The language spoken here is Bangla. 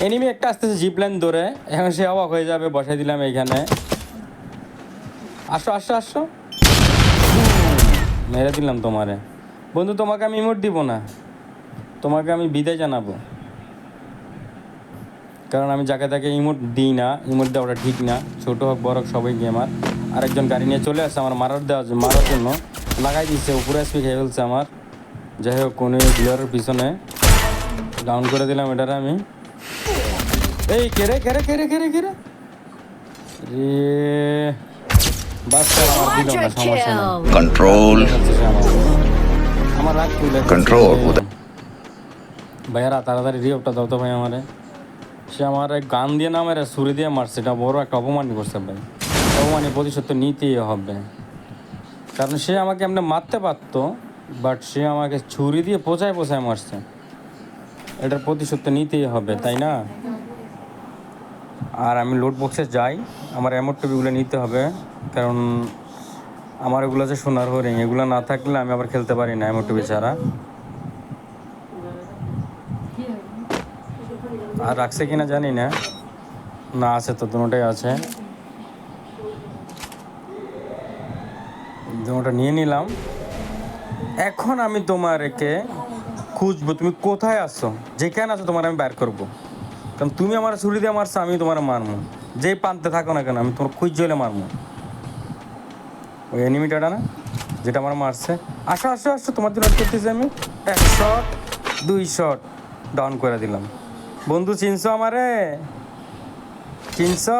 এনিমি একটা আসতেছে জিপ লাইন ধরে। এখন সে অবাক হয়ে যাবে, বসাই দিলাম এইখানে। আসো আসো আসো। মেরে দিলাম তোমারে। বন্ধু, তোমাকে আমি ইমোট দিব না। তোমাকে আমি বিদায় জানাব। কারণ আমি যাকে তাকে ইমোট দিই না ইমোট দেওয়াটা ঠিক না। ছোট হোক, বড় হোক, সবাই গেমার আরেকজন গাড়ি নিয়ে চলে আসছে আমার মারার জন্য- মারার জন্য। লাগাই দিচ্ছে উপরে এসপি খেয়ে ফেলছে আমার। যাই হোক, কোনো প্লেয়ারের পিছনে। ডাউন করে দিলাম এটারে আমি। এই কেরে কেরে কেরে কেরে কেরে রে বাচ্চা আমার দিল না সমস্যা নেই। control. আমার রাগ তুলে Control, উদয়। ভাইয়ারা তাড়াতাড়ি রিওপটা দাও তো ভাই আমারে। সে আমার এক গান দিয়ে না আমার সুরে দিয়ে মারছে এটা বড় একটা অপমানই করছে ভাই। অপমানই প্রতিশোধ তো নিতেই হবে। কারণ সে আমাকে এমনি মারতে পারতো বাট সে আমাকে ছুরি দিয়ে পোচায় পোচায় মারছে। এটার প্রতিশোধ তো নিতেই হবে, তাই না? আর আমি লোড বক্সে যাই, আমার অ্যামোট টপিগুলো নিতে হবে, কারণ আমার এগুলো যে সোনার হরিং এগুলো না থাকলে আমি আবার খেলতে পারি না অ্যামোট টপি ছাড়া। আর রাখছে কিনা জানি না। না আছে তো দুটোটাই আছে। দুটোটা নিয়ে নিলাম। এখন আমি তোমার একে খুঁজবো, তুমি কোথায় আছো? যেখানে আছো তোমার আমি বের করব। কারণ তুমি আমার ছুরি দিয়ে মারছো, আমি তোমার মারবো যেই প্রান্তে থাকো না কেন, আমি তোমার খুঁজ হলে মারবো ওই এনিমিটাটা না, যেটা আমার মারছে। আসো আসো আসো, তোমার জন্য করতেছি আমি। এক শট দুই শট ডাউন করে দিলাম। বন্ধু, চিনছো আমারে? চিনছো?